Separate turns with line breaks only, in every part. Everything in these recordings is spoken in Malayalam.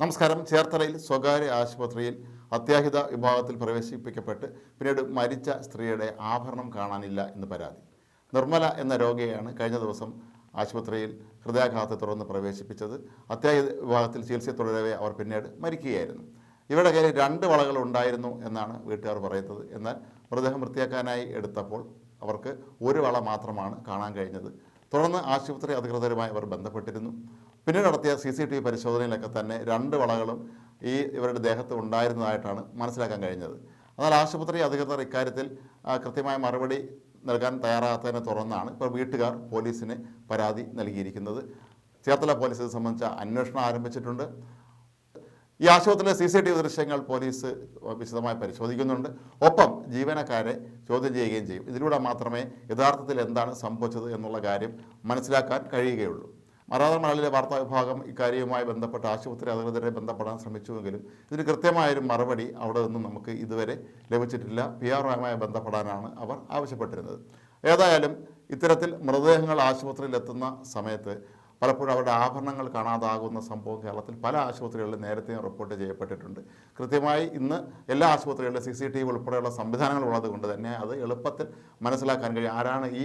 നമസ്കാരം. ചേർത്തലയിൽ സ്വകാര്യ ആശുപത്രിയിൽ അത്യാഹിത വിഭാഗത്തിൽ പ്രവേശിപ്പിക്കപ്പെട്ട് പിന്നീട് മരിച്ച സ്ത്രീയുടെ ആഭരണം കാണാനില്ല എന്ന് പരാതി. നിർമ്മല എന്ന രോഗിയാണ് കഴിഞ്ഞ ദിവസം ആശുപത്രിയിൽ ഹൃദയാഘാതത്തെ തുടർന്ന് പ്രവേശിപ്പിച്ചത്. അത്യാഹിത വിഭാഗത്തിൽ ചികിത്സ തുടരവേ അവർ പിന്നീട് മരിക്കുകയായിരുന്നു. ഇവരുടെ കയ്യിൽ രണ്ട് വളകൾ ഉണ്ടായിരുന്നു എന്നാണ് വീട്ടുകാർ പറയുന്നത്. എന്നാൽ മൃതദേഹം വൃത്തിയാക്കാനായി എടുത്തപ്പോൾ അവർക്ക് ഒരു വള മാത്രമാണ് കാണാൻ കഴിഞ്ഞത്. തുടർന്ന് ആശുപത്രി അധികൃതരുമായി അവർ ബന്ധപ്പെട്ടിരുന്നു. പിന്നീട് നടത്തിയ സി സി ടി വി പരിശോധനയിലൊക്കെ തന്നെ രണ്ട് വളകളും ഈ ഇവരുടെ ദേഹത്ത് ഉണ്ടായിരുന്നതായിട്ടാണ് മനസ്സിലാക്കാൻ കഴിഞ്ഞത്. എന്നാൽ ആശുപത്രി അധികൃതർ ഇക്കാര്യത്തിൽ കൃത്യമായ മറുപടി നൽകാൻ തയ്യാറാകാത്തതിനെ തുടർന്നാണ് ഇപ്പോൾ വീട്ടുകാർ പോലീസിന് പരാതി നൽകിയിരിക്കുന്നത്. ചേർത്തല പോലീസ് ഇത് സംബന്ധിച്ച അന്വേഷണം ആരംഭിച്ചിട്ടുണ്ട്. ഈ ആശുപത്രിയിലെ സി സി ടി വി ദൃശ്യങ്ങൾ പോലീസ് വിശദമായി പരിശോധിക്കുന്നുണ്ട്. ഒപ്പം ജീവനക്കാരെ ചോദ്യം ചെയ്യുകയും ചെയ്യും. ഇതിലൂടെ മാത്രമേ യഥാർത്ഥത്തിൽ എന്താണ് സംഭവിച്ചത് എന്നുള്ള കാര്യം മനസ്സിലാക്കാൻ കഴിയുകയുള്ളൂ. മറാതർ മണലിലെ വാർത്താ വിഭാഗം ഇക്കാര്യവുമായി ബന്ധപ്പെട്ട് ആശുപത്രി അധികൃതരെ ബന്ധപ്പെടാൻ ശ്രമിച്ചുവെങ്കിലും ഇതിന് കൃത്യമായൊരു മറുപടി അവിടെ നിന്നും നമുക്ക് ഇതുവരെ ലഭിച്ചിട്ടില്ല. പി ആറുമായി ബന്ധപ്പെടാനാണ് അവർ ആവശ്യപ്പെട്ടിരുന്നത്. ഏതായാലും ഇത്തരത്തിൽ മൃതദേഹങ്ങൾ ആശുപത്രിയിൽ എത്തുന്ന സമയത്ത് പലപ്പോഴും അവരുടെ ആഭരണങ്ങൾ കാണാതാകുന്ന സംഭവം കേരളത്തിൽ പല ആശുപത്രികളിലും നേരത്തെയും റിപ്പോർട്ട് ചെയ്യപ്പെട്ടിട്ടുണ്ട്. കൃത്യമായി ഇന്ന് എല്ലാ ആശുപത്രികളിലും സി സി ടി വി ഉൾപ്പെടെയുള്ള സംവിധാനങ്ങൾ ഉള്ളത് കൊണ്ട് തന്നെ അത് എളുപ്പത്തിൽ മനസ്സിലാക്കാൻ കഴിയും. ആരാണ് ഈ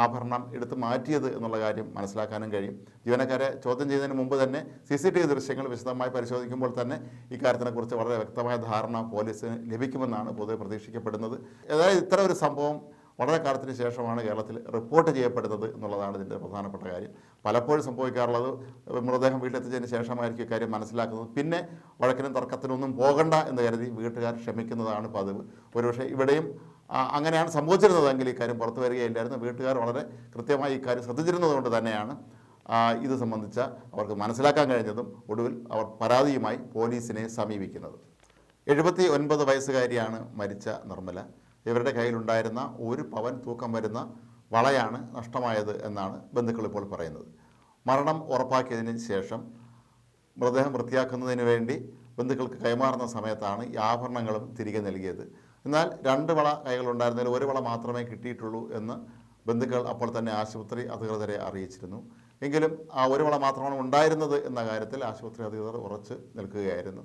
ആഭരണം എടുത്ത് മാറ്റിയത് എന്നുള്ള കാര്യം മനസ്സിലാക്കാനും കഴിയും. ജീവനക്കാരെ ചോദ്യം ചെയ്യുന്നതിന് മുമ്പ് തന്നെ സി സി ടി വി ദൃശ്യങ്ങൾ വിശദമായി പരിശോധിക്കുമ്പോൾ തന്നെ ഇക്കാര്യത്തിനെക്കുറിച്ച് വളരെ വ്യക്തമായ ധാരണ പോലീസിന് ലഭിക്കുമെന്നാണ് പൊതുവെ പ്രതീക്ഷിക്കപ്പെടുന്നത്. ഏതായാലും ഇത്തരം ഒരു സംഭവം വളരെ കാലത്തിന് ശേഷമാണ് കേരളത്തിൽ റിപ്പോർട്ട് ചെയ്യപ്പെടുന്നത് എന്നുള്ളതാണ് ഇതിന്റെ പ്രധാനപ്പെട്ട കാര്യം. പലപ്പോഴും സംഭവിക്കാറുള്ളത് മൃതദേഹം വീട്ടിലെത്തിച്ചതിന് ശേഷമായിരിക്കും കാര്യം മനസ്സിലാക്കുന്നത്. പിന്നെ വഴക്കിനും തർക്കത്തിനൊന്നും പോകണ്ട എന്ന് കരുതി വീട്ടുകാർ ക്ഷമിക്കുന്നതാണ് പതിവ്. ഒരുപക്ഷെ ഇവിടെയും അങ്ങനെയാണ് സംഭവിച്ചിരുന്നതെങ്കിൽ ഇക്കാര്യം പുറത്തു വരികയില്ലായിരുന്നു. വീട്ടുകാർ വളരെ കൃത്യമായി ഇക്കാര്യം ശ്രദ്ധിച്ചിരുന്നതുകൊണ്ട് തന്നെയാണ് ഇത് സംബന്ധിച്ച അവർക്ക് മനസ്സിലാക്കാൻ കഴിഞ്ഞതും ഒടുവിൽ അവർ പരാതിയുമായി പോലീസിനെ സമീപിക്കുന്നത്. എഴുപത്തി ഒൻപത് വയസ്സുകാരിയാണ് മരിച്ച നിർമ്മല. ഇവരുടെ കയ്യിലുണ്ടായിരുന്ന ഒരു പവൻ തൂക്കം വരുന്ന വളയാണ് നഷ്ടമായത് എന്നാണ് ബന്ധുക്കൾ ഇപ്പോൾ പറയുന്നത്. മരണം ഉറപ്പാക്കിയതിന് ശേഷം മൃതദേഹം വൃത്തിയാക്കുന്നതിന് വേണ്ടി ബന്ധുക്കൾക്ക് കൈമാറുന്ന സമയത്താണ് ഈ ആഭരണങ്ങളും തിരികെ നൽകിയത്. എന്നാൽ രണ്ട് വള കൈകളുണ്ടായിരുന്നതിൽ ഒരു വള മാത്രമേ കിട്ടിയിട്ടുള്ളൂ എന്ന് ബന്ധുക്കൾ അപ്പോൾ തന്നെ ആശുപത്രി അധികൃതരെ അറിയിച്ചിരുന്നു. എങ്കിലും ആ ഒരു വള മാത്രമാണ് ഉണ്ടായിരുന്നത് എന്ന കാര്യത്തിൽ ആശുപത്രി അധികൃതർ ഉറച്ച് നിൽക്കുകയായിരുന്നു.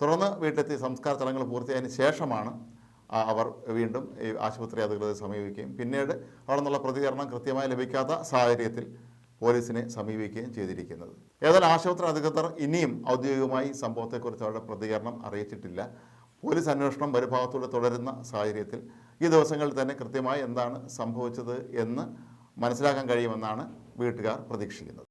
തുടർന്ന് വീട്ടിലെത്തി സംസ്കാര ചടങ്ങുകൾ പൂർത്തിയായതിനു ശേഷമാണ് അവർ വീണ്ടും ഈ ആശുപത്രി അധികൃതരെ സമീപിക്കുകയും. പിന്നീട് അവിടെ നിന്നുള്ള പ്രതികരണം കൃത്യമായി ലഭിക്കാത്ത സാഹചര്യത്തിൽ പോലീസിനെ സമീപിക്കുകയും ചെയ്തിരിക്കുന്നത്. ഏതായാലും ആശുപത്രി അധികൃതർ ഇനിയും ഔദ്യോഗികമായി സംഭവത്തെക്കുറിച്ച് അവരുടെ പ്രതികരണം അറിയിച്ചിട്ടില്ല. പോലീസ് അന്വേഷണം വരുഭാഗത്തൂടെ തുടരുന്ന സാഹചര്യത്തിൽ ഈ ദിവസങ്ങളിൽ തന്നെ കൃത്യമായി എന്താണ് സംഭവിച്ചത് എന്ന് മനസ്സിലാക്കാൻ കഴിയുമെന്നാണ് വീട്ടുകാർ പ്രതീക്ഷിക്കുന്നത്.